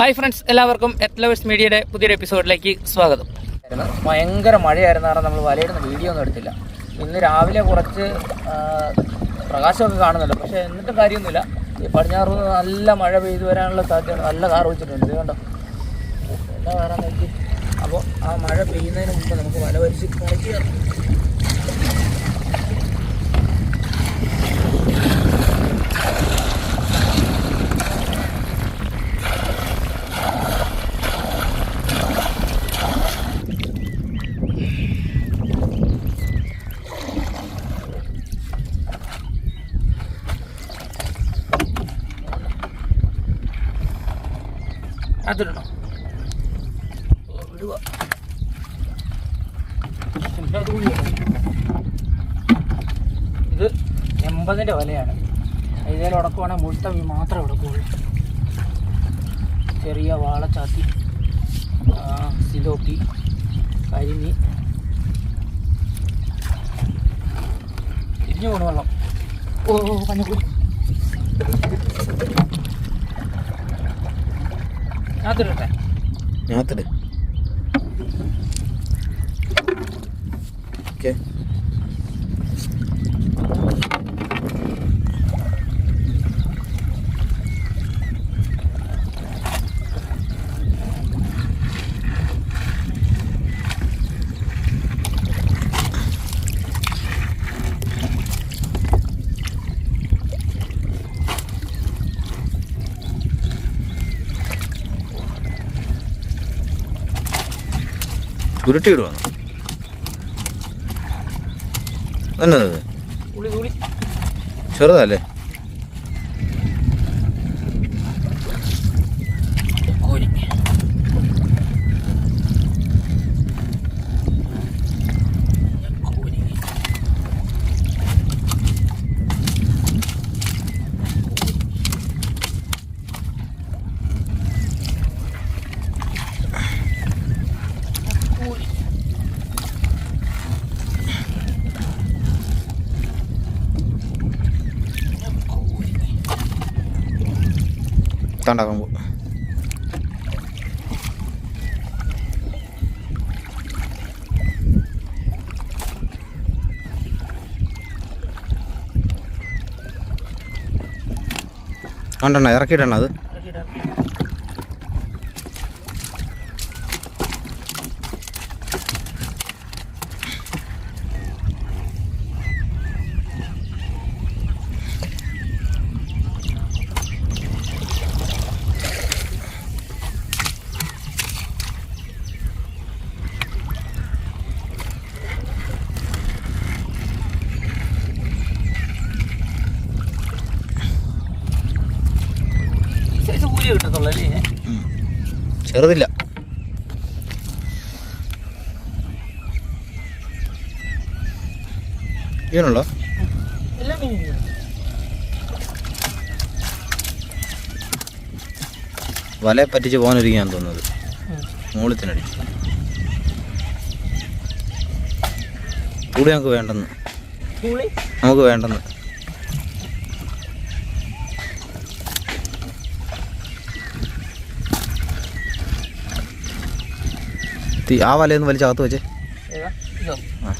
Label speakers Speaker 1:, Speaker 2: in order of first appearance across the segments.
Speaker 1: Hi friends എല്ലാവർക്കും എത്ലവേഴ്സ് മീഡിയയുടെ പുതിയൊരു എപ്പിസോഡിലേക്ക് സ്വാഗതം. ഭയങ്കര മഴയായിരുന്നു കാരണം നമ്മൾ വലയിടുന്ന വീഡിയോ ഒന്നും എടുത്തില്ല. ഇന്ന് രാവിലെ കുറച്ച് പ്രകാശമൊക്കെ കാണുന്നുണ്ട്. പക്ഷേ എന്നിട്ടും കാര്യമൊന്നുമില്ല. ഈ പടിഞ്ഞാറ് നല്ല മഴ പെയ്തു വരാനുള്ള സാധ്യത നല്ല കാർ വെച്ചിട്ടുണ്ട് കണ്ടോ? എന്താ നോക്കി. അപ്പോൾ ആ മഴ പെയ്യുന്നതിന് മുമ്പ് നമുക്ക് വല വലിച്ച് കറക്കി അതിടണം ഓ, വിടുക പിന്നെ അത് കൂടി ഇടണം. ഇത് എൺപതിന്റെ വിലയാണ്. ഇതിൽ ഉടക്കുവാണെങ്കിൽ മുഴുത്ത മീൻ മാത്രമേ ഉടക്കുകയുള്ളൂ ചെറിയ വാളച്ചാത്തി സിലോപ്പി കരിമീൻ. തിരിഞ്ഞു പോണ വെള്ളം. ഓ ഓ, കഞ്ഞിക്കൂടി അതിടട്ടെ
Speaker 2: ഞാത്തിട് ഉരുട്ടി വിടുവാണ് എന്നത് ചെറുതല്ലേ
Speaker 1: കോരി കോരി കോരി കോരി
Speaker 2: തണ്ടാക്കുമ്പോ കണ്ടെണ്ണ ഇറക്കിയിട്ടെണ്ണ അത്
Speaker 1: ഈ
Speaker 2: ചെറുതില്ല.
Speaker 1: മീൻ
Speaker 2: വലയെ പറ്റിച്ച് പോകാനൊരുക്കാൻ തോന്നുന്നത്. മൂളത്തിനടിച്ച്. കൂടി നമുക്ക് വേണ്ടെന്ന്. നമുക്ക് വേണ്ടെന്ന്. ആ വലയൊന്ന് വലിച്ചകത്ത് വെച്ചേ. ആ.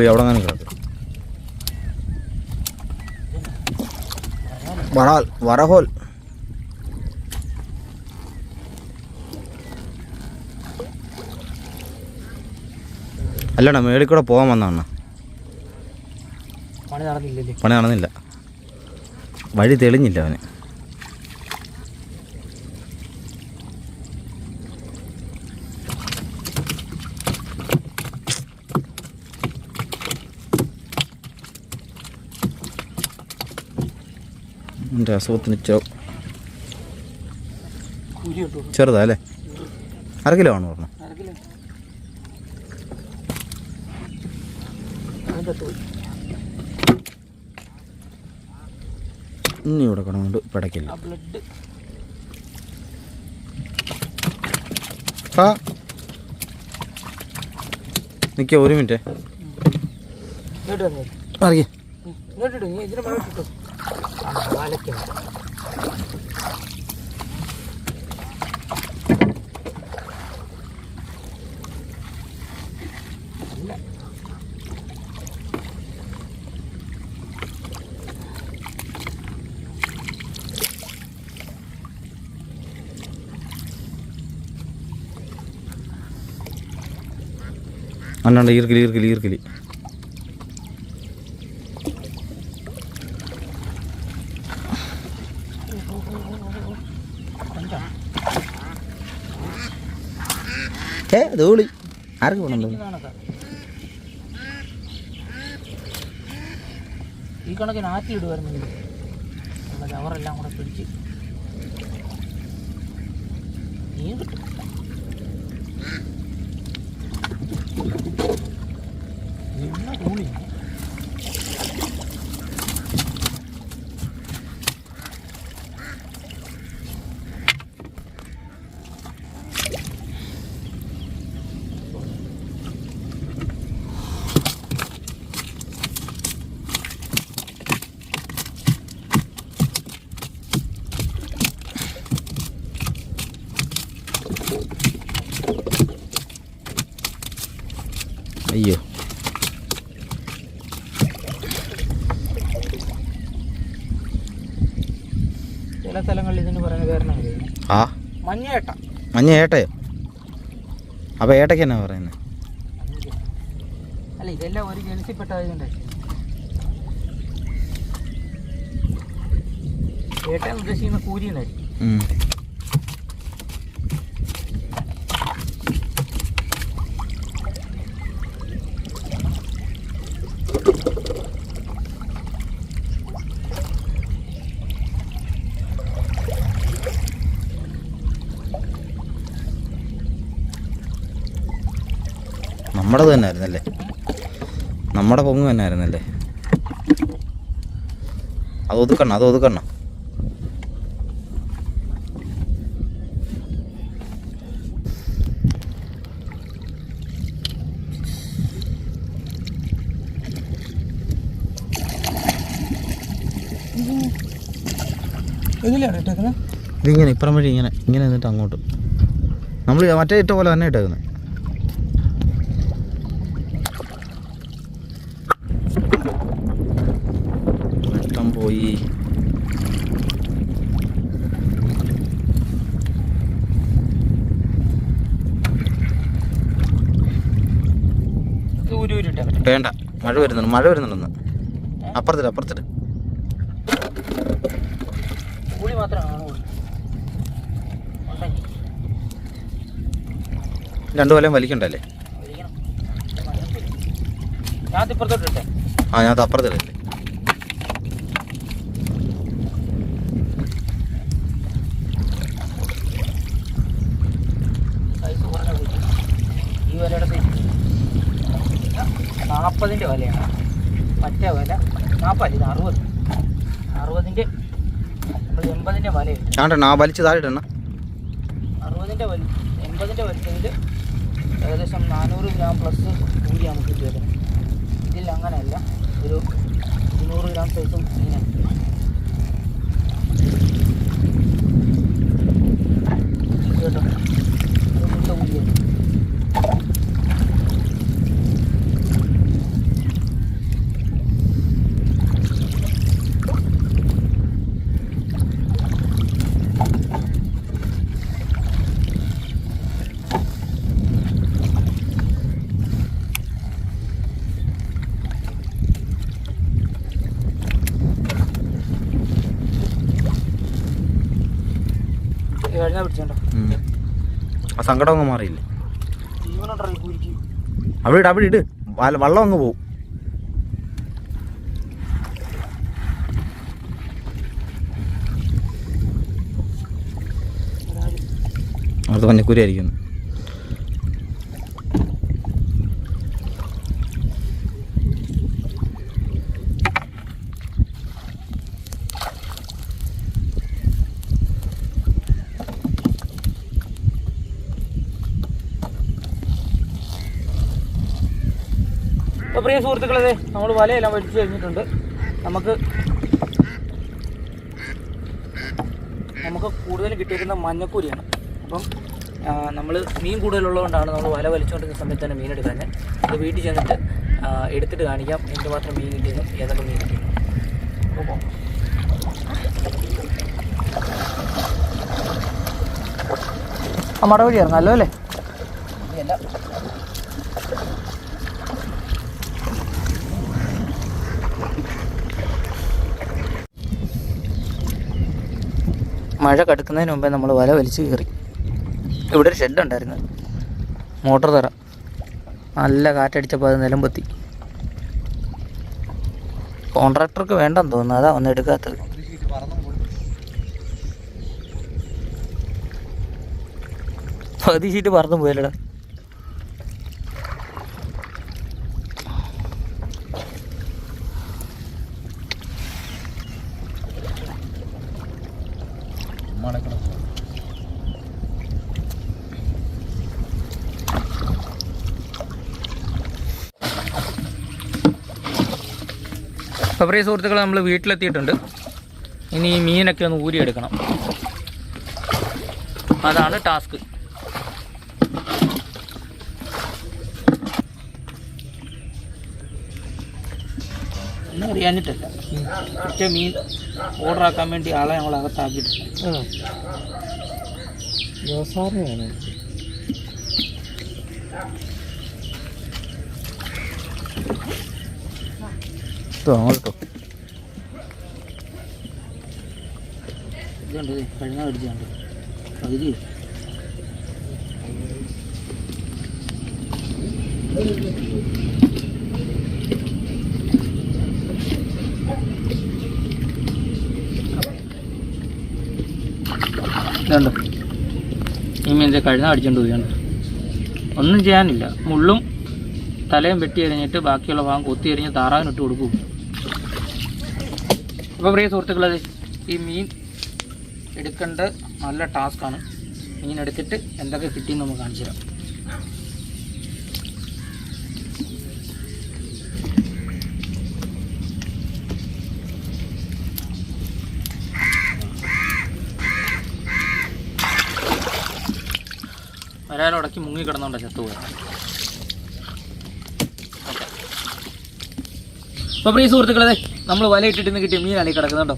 Speaker 2: കൂളി അവിടെ അങ്ങനെ കിടക്കും വറാൽ വറഹോൽ അല്ലടാ മേളിൽ കൂടെ പോകാൻ വന്നാണ്
Speaker 1: പണി
Speaker 2: നടന്നില്ല. വഴി തെളിഞ്ഞില്ല അവന്. എന്റെ അസുഖത്തിന് ചെറുതാ അല്ലേ? അര കിലോ ആണ് പറഞ്ഞു ഇനി ഇവിടെ കിടന്നുകൊണ്ട് പിടയ്ക്കില്ല.
Speaker 1: ആ
Speaker 2: നിൽക്കുക ഒരു മിനിറ്റ്. അറിയേ
Speaker 1: ഇങ്ങോട്ട്
Speaker 2: അന്നാണ്ട് ഈർക്കിലി ഈർക്കിലി ഈർക്കിലി ആർക്ക്
Speaker 1: കണക്കാ ഈ കണക്കിന് ആറ്റി നമ്മുടെ അവരെല്ലാം കൂടെ പിടിച്ച്. നീ കിട്ടും.
Speaker 2: മഞ്ഞ ഏട്ടയോ അപ്പോൾ ഏട്ടയ്ക്ക് എന്നാ പറയുന്നത്
Speaker 1: അല്ല ഇതെല്ലാം ഒരു ജനസിൽപ്പെട്ടതുകൊണ്ട് ഏട്ടൻ ഉദ്ദേശിക്കുന്ന കൂരി
Speaker 2: നമ്മുടേത് തന്നെ ആയിരുന്നല്ലേ നമ്മുടെ പൊങ്ങ് തന്നെ ആയിരുന്നല്ലേ അത് ഒതുക്കണം അത്
Speaker 1: ഒതുക്കണം
Speaker 2: ഇതിങ്ങനെ ഇപ്പുറം വഴി ഇങ്ങനെ ഇങ്ങനെ എന്നിട്ട് അങ്ങോട്ട്. നമ്മൾ മറ്റേ ഇട്ട പോലെ തന്നെ ഇട്ടേക്കുന്നത് വെട്ടം പോയി. വേണ്ട മഴ വരുന്നുണ്ട് മഴ വരുന്നുണ്ടെന്ന്. അപ്പുറത്തിട്ട് അപ്പുറത്തിട്ട് രണ്ടു കൊല്ലം വലിക്കണ്ടല്ലേ? ആ ഞാൻ അപ്പുറത്തിടല്ലേ
Speaker 1: സൈസ് കുറഞ്ഞ കൂലി ഈ വിലയുടെ സൈസ് നാൽപ്പതിന്റെ വിലയാണ്. മറ്റേ വില നാൽപ്പത് ഇത് അറുപത്. അറുപതിന്റെ നമ്മൾ എൺപതിന്റെ വിലയുണ്ട്. കിട്ടും
Speaker 2: ആ വലിച്ച് താഴെ ഇടണം.
Speaker 1: അറുപതിന്റെ വലി എൺപതിന്റെ വലിച്ചതിൽ ഏകദേശം നാനൂറ് ഗ്രാം പ്ലസ് കൂലി നമുക്ക് കിട്ടിയത് ഇതിൽ അങ്ങനെയല്ല ഒരു ഇരുന്നൂറ് ഗ്രാം സൈസും ഇങ്ങനെ. കേട്ടോ മുട്ട കൂലിയാണ്.
Speaker 2: ആ സങ്കടം ഒന്നും മാറിയില്ലേ? അവിടെ ഇട് അവിടെ ഇട്. വള്ളം അങ്ങ് പോവും. അവിടുത്തെ പഞ്ഞക്കൂരി ആയിരിക്കുന്നു.
Speaker 1: അപ്പോൾ പ്രിയ സുഹൃത്തുക്കളെ നമ്മൾ വലയെല്ലാം വലിച്ചു കഴിഞ്ഞിട്ടുണ്ട്. നമുക്ക് നമുക്ക് കൂടുതൽ കിട്ടിയിരിക്കുന്ന മഞ്ഞക്കൂരിയാണ്. അപ്പം നമ്മൾ മീൻ കൂടുതലുള്ളതുകൊണ്ടാണ് നമ്മൾ വല വലിച്ചുകൊണ്ടിരിക്കുന്ന സമയത്ത് തന്നെ മീൻ എടുക്കാൻ അത് വീട്ടിൽ ചെന്നിട്ട് എടുത്തിട്ട് കാണിക്കാം. എന്തുമാത്രം മീൻ കിട്ടിയെന്നും ഏതൊക്കെ മീൻ കിട്ടിയെന്നും. അപ്പോൾ പോകാം. ആ മട വഴി ഇറങ്ങാമല്ലോ അല്ലേ? ഇല്ല മഴ കടുക്കുന്നതിന് മുമ്പേ നമ്മൾ വല വലിച്ച് കയറി ഇവിടെ ഒരു ഷെഡ് മോട്ടോർ തറ. നല്ല കാറ്റടിച്ചപ്പോൾ അത് നിലമ്പത്തി കോൺട്രാക്ടർക്ക് വേണ്ടെന്ന് തോന്നുന്നു. അതാ ഒന്ന് എടുക്കാത്തത്. പകുതി ഷീറ്റ് പറന്നു പോയല്ലടാ. അപ്പോൾ പ്രിയ സുഹൃത്തുക്കൾ നമ്മൾ വീട്ടിലെത്തിയിട്ടുണ്ട്. ഇനി ഈ മീനൊക്കെ ഒന്ന് ഊരിയെടുക്കണം. അതാണ് ടാസ്ക് ഒന്നും അറിയാനിട്ടില്ല പക്ഷേ മീൻ ഓർഡർ ആക്കാൻ വേണ്ടി ആളെ ഞങ്ങൾ അകത്താക്കിയിട്ടുണ്ട്
Speaker 2: വ്യവസായമാണ് അങ്ങോട്ടോ
Speaker 1: ഇതുണ്ട് ഇത് കഴിഞ്ഞ അടിച്ചുണ്ട് പകുതി. കഴിഞ്ഞ അടിച്ചുകൊണ്ട് ഒന്നും ചെയ്യാനില്ല. മുള്ളും തലയും വെട്ടി എറിഞ്ഞിട്ട് ബാക്കിയുള്ള ഭാഗം കൊത്തി എറിഞ്ഞ് താറാവിനിട്ട് കൊടുക്കും. അപ്പോൾ പ്രിയ സുഹൃത്തുക്കളത് ഈ മീൻ എടുക്കേണ്ട നല്ല ടാസ്ക്കാണ് മീൻ എടുത്തിട്ട് എന്തൊക്കെ കിട്ടിയെന്ന് നമുക്ക് കാണിച്ചു തരാം. വരാലുടക്കി മുങ്ങി കിടന്നുകൊണ്ട് ചത്തുപോയി അപ്പോൾ പ്രിയ സുഹൃത്തുക്കളെ നമ്മൾ വലയിട്ടിട്ട് ഇന്ന് കിട്ടിയ മീനാണ് ഈ കിടക്കുന്നുണ്ടോ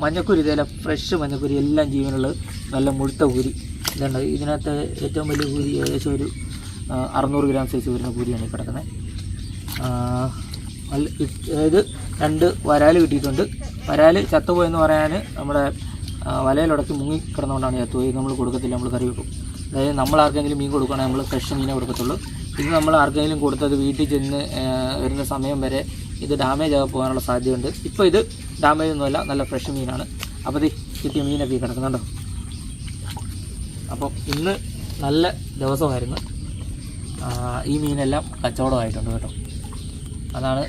Speaker 1: മഞ്ഞക്കുരി ഇതേല ഫ്രഷ് മഞ്ഞക്കുരി എല്ലാം ജീവനുള്ളത് നല്ല മുഴുത്ത കുരി. ഇതുണ്ട്. ഇതിനകത്ത് ഏറ്റവും വലിയ കുരി ഏകദേശം ഒരു അറുന്നൂറ് ഗ്രാം സൈസ് വരുന്ന കുരിയാണ് ഈ കിടക്കുന്നത്. അതായത് രണ്ട് വരാൽ കിട്ടിയിട്ടുണ്ട്. വരാൽ ചത്തുപോയെന്ന് പറയാൻ നമ്മുടെ വലയിലുടക്കി മുങ്ങി കിടന്നുകൊണ്ടാണ് ചത്തുപോയി നമ്മൾ കൊടുക്കത്തില്ല നമ്മൾ കറി വെക്കും. അതായത് നമ്മൾ ആർക്കെങ്കിലും മീൻ കൊടുക്കുകയാണെങ്കിൽ നമ്മൾ ഫ്രഷ് മീനെ കൊടുക്കത്തുള്ളൂ. ഇത് നമ്മൾ ആർക്കെങ്കിലും കൊടുത്തത് വീട്ടിൽ ചെന്ന് വരുന്ന സമയം വരെ ഇത് ഡാമേജ് ആകാൻ പോകാനുള്ള സാധ്യതയുണ്ട്. ഇപ്പോൾ ഇത് ഡാമേജ് ഒന്നുമല്ല നല്ല ഫ്രഷ് മീനാണ്. അപ്പോൾ ഇത് കിട്ടിയ മീനൊക്കെ കിടക്കുന്നുണ്ടോ അപ്പം ഇന്ന് നല്ല ദിവസമായിരുന്നു. ഈ മീനെല്ലാം കച്ചവടമായിട്ടുണ്ട് കേട്ടോ. അതാണ്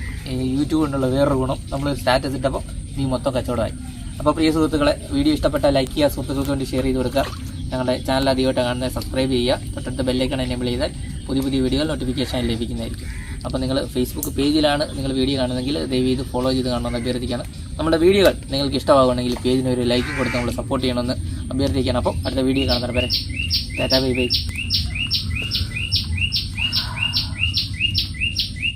Speaker 1: യൂട്യൂബ് കൊണ്ടുള്ള വേറൊരു ഗുണം. നമ്മൾ സ്റ്റാറ്റസ് ഇട്ടപ്പോൾ മീൻ മൊത്തം കച്ചവടമായി. അപ്പോൾ പ്രിയ സുഹൃത്തുക്കളെ വീഡിയോ ഇഷ്ടപ്പെട്ട ലൈക്ക് ചെയ്യുക സുഹൃത്തുക്കൾക്ക് വേണ്ടി ഷെയർ ചെയ്ത് കൊടുക്കുക. ഞങ്ങളുടെ ചാനൽ ആദ്യമായിട്ട് കാണുന്നത് സബ്സ്ക്രൈബ് ചെയ്യുക തൊട്ടടുത്ത ബെല്ലൈക്കൺ എനേബിൾ ചെയ്താൽ പുതിയ പുതിയ വീഡിയോകൾ നോട്ടിഫിക്കേഷൻ ലഭിക്കുന്നതായിരിക്കും. അപ്പോൾ നിങ്ങൾ ഫേസ്ബുക്ക് പേജിലാണ് നിങ്ങൾ വീഡിയോ കാണുന്നതെങ്കിൽ ദയവ് ചെയ്ത് ഫോളോ ചെയ്ത് കാണണമെന്ന് അഭ്യർത്ഥിക്കുകയാണ്. നമ്മുടെ വീഡിയോകൾ നിങ്ങൾക്ക് ഇഷ്ടമാവുകയാണെങ്കിൽ പേജിന് ഒരു ലൈക്കും കൊടുത്ത് നമ്മൾ സപ്പോർട്ട് ചെയ്യണമെന്ന് അഭ്യർത്ഥിക്കുകയാണ്. അപ്പോൾ അടുത്ത വീഡിയോ കാണുന്നവരെ ടാറ്റാ ബൈ ബൈ